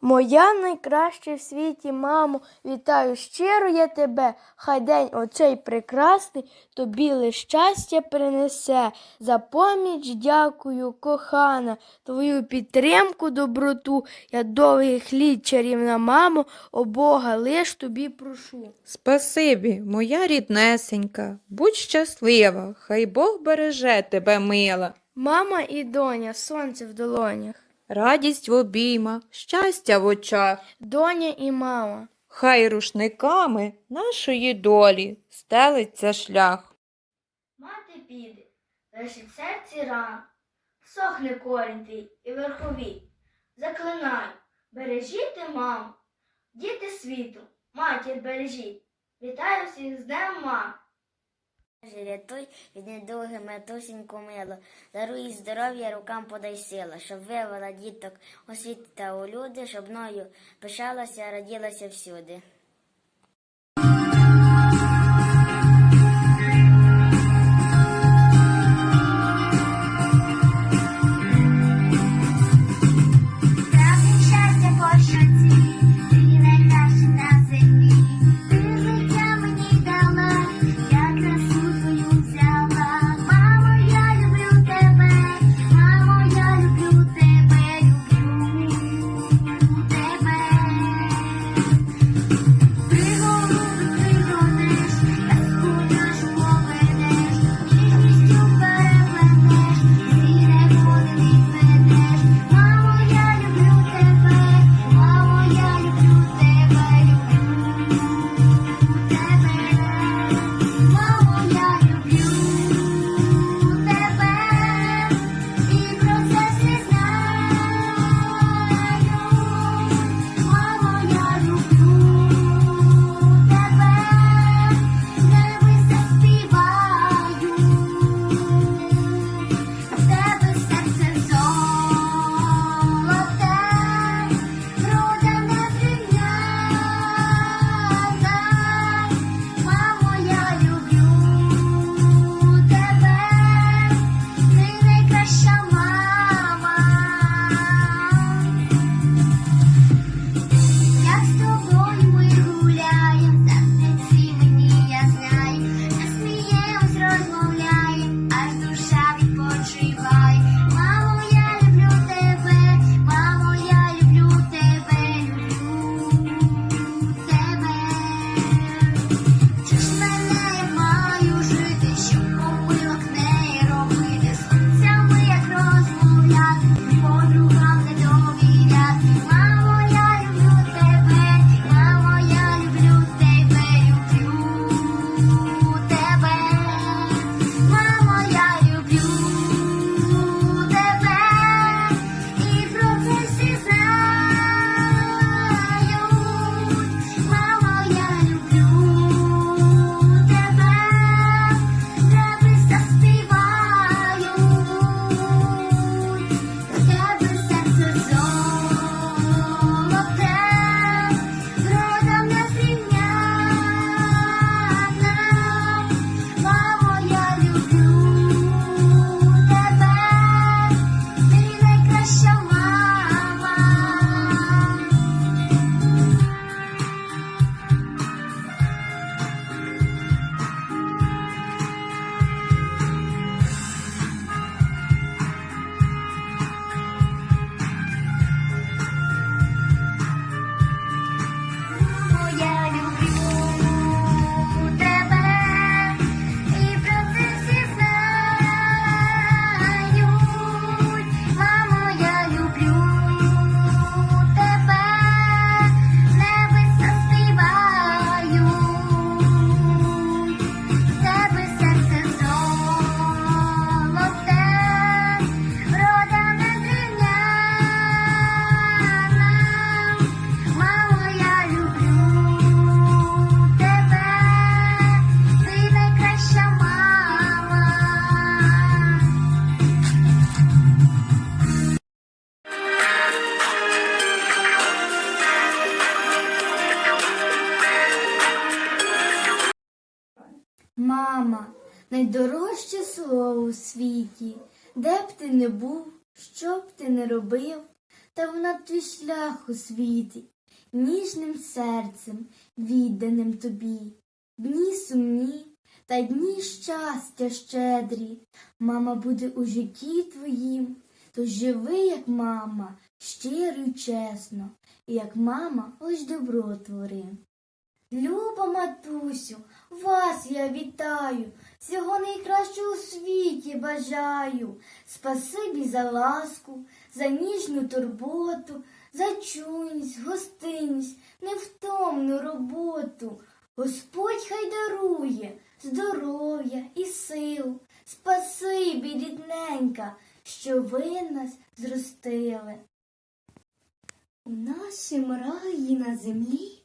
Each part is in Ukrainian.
Моя найкраща в світі, мамо, вітаю щиро я тебе. Хай день оцей прекрасний тобі лиш щастя принесе. За поміч дякую, кохана, твою підтримку, доброту. Я довгих літ чарівна мамо, о Бога, лиш тобі прошу. Спасибі, моя ріднесенька, будь щаслива, хай Бог береже тебе, мила. Мама і доня, сонце в долонях, Радість в обіймах, щастя в очах, доня і мама. хай рушниками нашої долі стелиться шлях. Мати піде, лишить серці ран, сохне корінь твій і верхові. Заклинаю, бережіте, маму, діти світу, матір бережіть. Вітаю всіх з Днем мам. Рятуй від недуги матусіньку мило, даруй здоров'я, рукам подай сила, щоб вивела діток у світ та у люди, щоб мною пишалася, раділася всюди. Найдорожче слово у світі, де б ти не був, що б ти не робив, та вона твій шлях освітить, ніжним серцем, відданим тобі. Дні сумні та дні щастя щедрі. Мама буде у житті твоїм, тож живи, як мама, щиро й чесно, і як мама лиш добро твори. Люба матусю, вас я вітаю, всього найкращого у світі бажаю. Спасибі за ласку, за ніжну турботу, за чуйність, гостинність, невтомну роботу. Господь хай дарує здоров'я і сил. Спасибі, рідненька, що ви нас зростили. У нашім раї на землі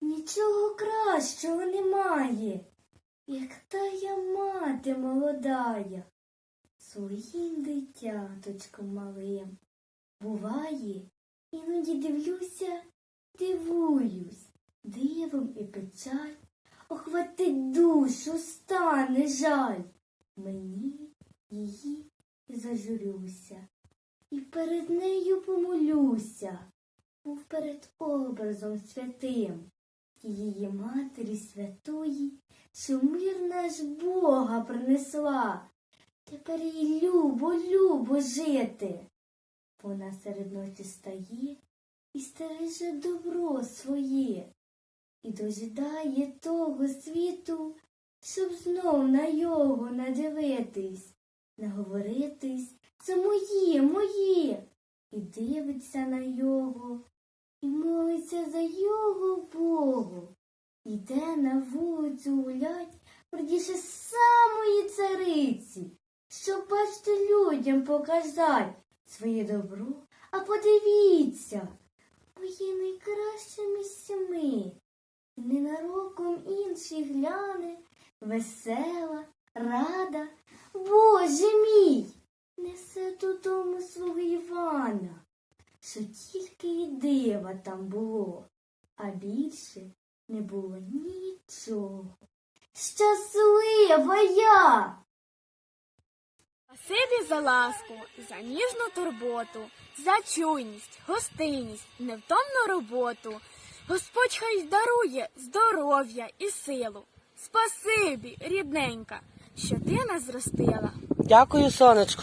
нічого кращого немає, як тая мати молодая, своїм дитяточком малим. Буває, іноді дивлюся, дивуюсь, дивом і печаль, охватить душу, стане жаль. Мені її зажурюся, і перед нею помолюся, був перед образом святим її матері святої, що мир наш Бога принесла. Тепер їй любо, любо жити. Вона серед ночі стає і стереже добро своє, і дожидає того світу, щоб знов на його надивитись, наговоритись це моє, моє, і дивиться на його, і молиться за його Богу. Іде на вулицю гулять, продіше самої цариці, щоб бачити людям показать своє добро. А подивіться, моє найкраще місце ми. Ненароком інший гляне, весела, рада, Боже мій, несе додому свого Івана що тільки і дива там було, а більше не було нічого. Щаслива я! Спасибі за ласку, за ніжну турботу, за чуйність, гостинність, невтомну роботу. Господь хай дарує здоров'я і силу. Спасибі, рідненька, що ти нас зростила. Дякую, сонечко.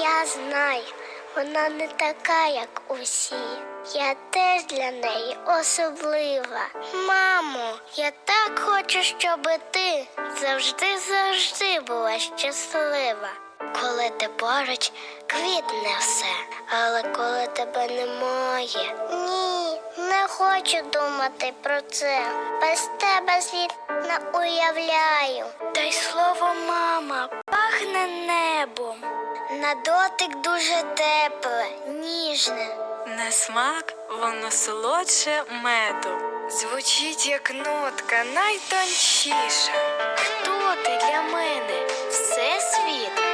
Я знаю, вона не така, як усі. Я теж для неї особлива. Мамо, я так хочу, щоб ти завжди завжди була щаслива. Коли ти поруч, квітне все, але коли тебе немає. Ні, не хочу думати про це. Без тебе світ не уявляю. Та й слово мама пахне небом. На дотик дуже тепле, ніжне. На смак воно солодше меду. Звучить як нотка найтончіша. Хто ти для мене? Всесвіт?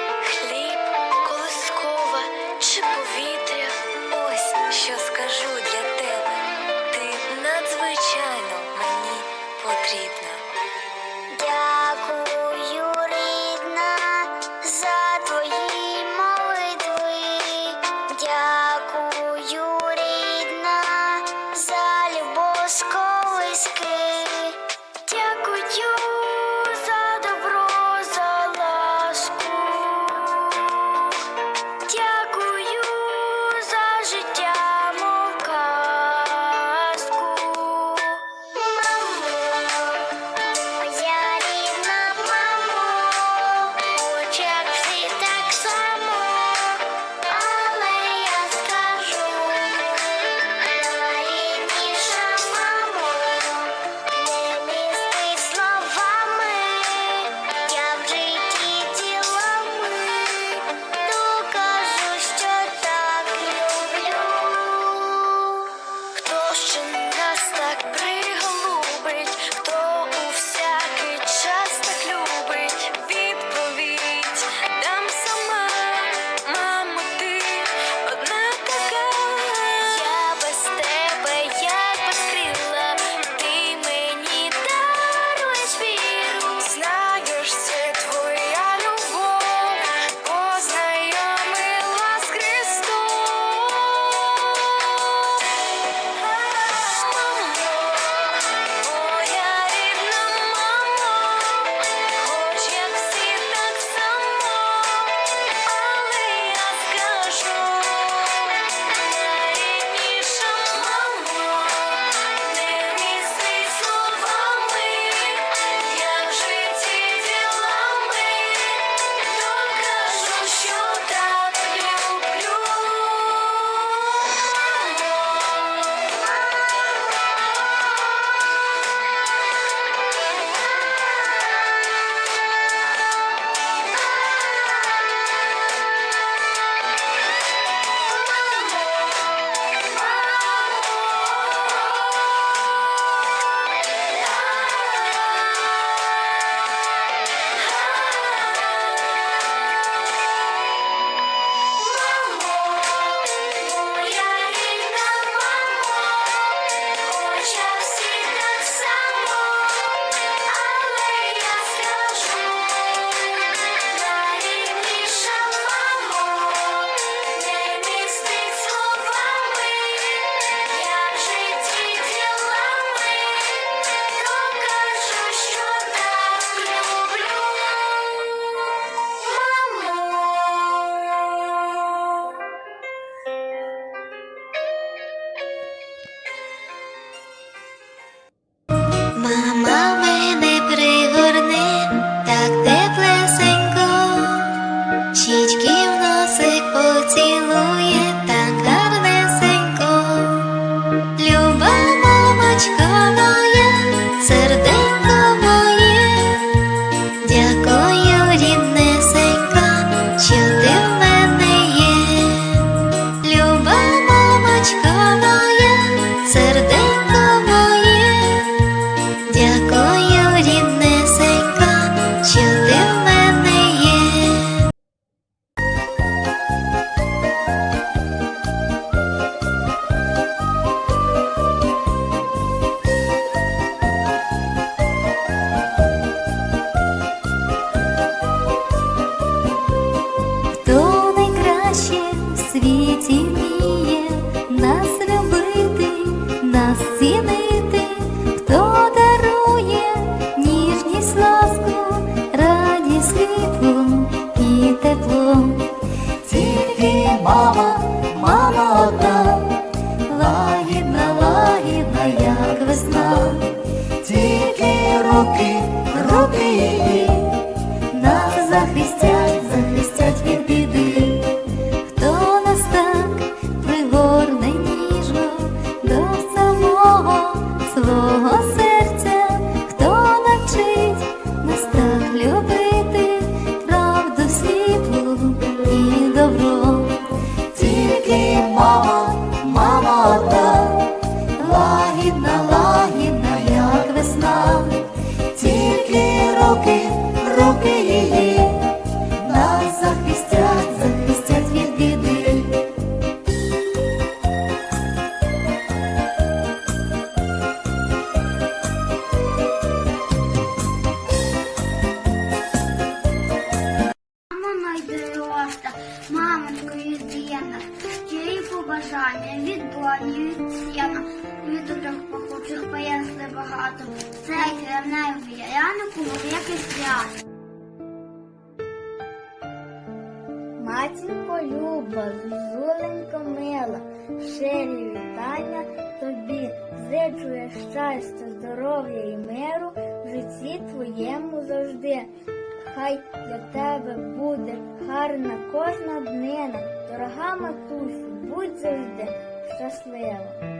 зозуленько мила, щирі вітання тобі, зичує щастя, здоров'я і миру в житті твоєму завжди. Хай для тебе буде гарна кожна днина, дорога матусю, будь завжди щаслива.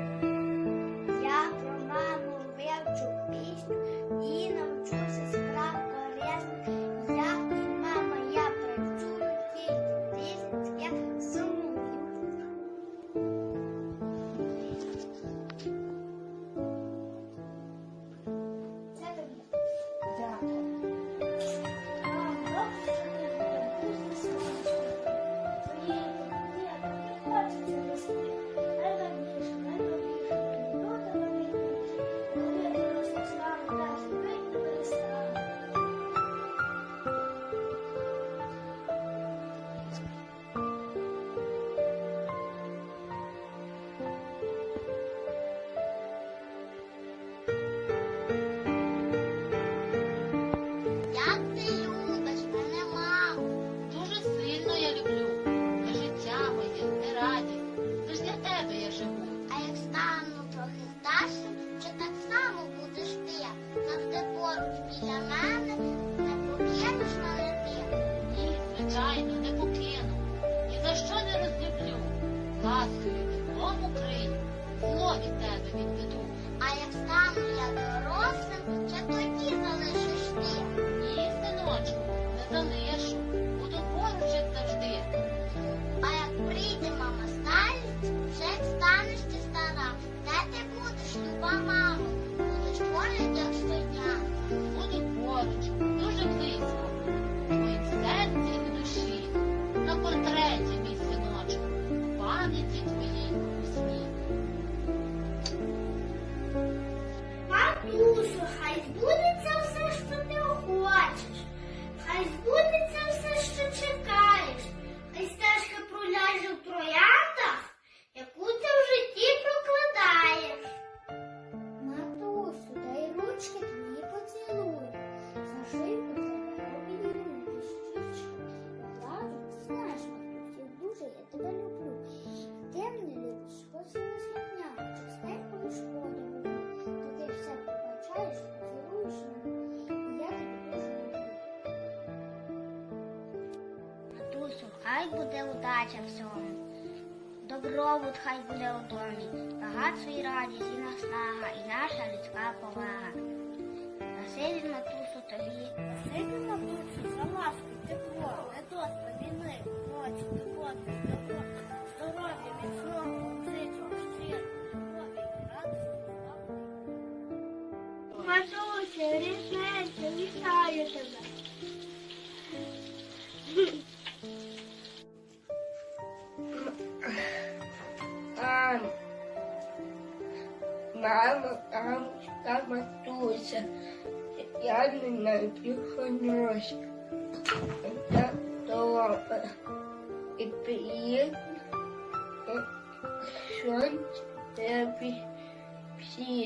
хай буде удача всьому. Добробут хай буде у домі, багатство і радість, і наснага, і наша людська повага. На Насилі матусу тобі. said, Yeah, I mean, if you clean yours, that door, but if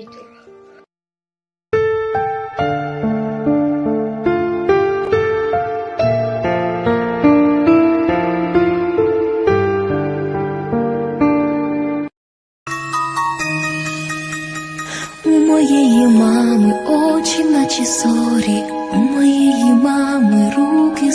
it.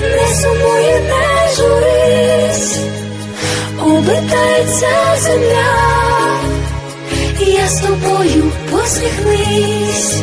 не сумує, не журись, обертається земля, я з тобою посміхнись.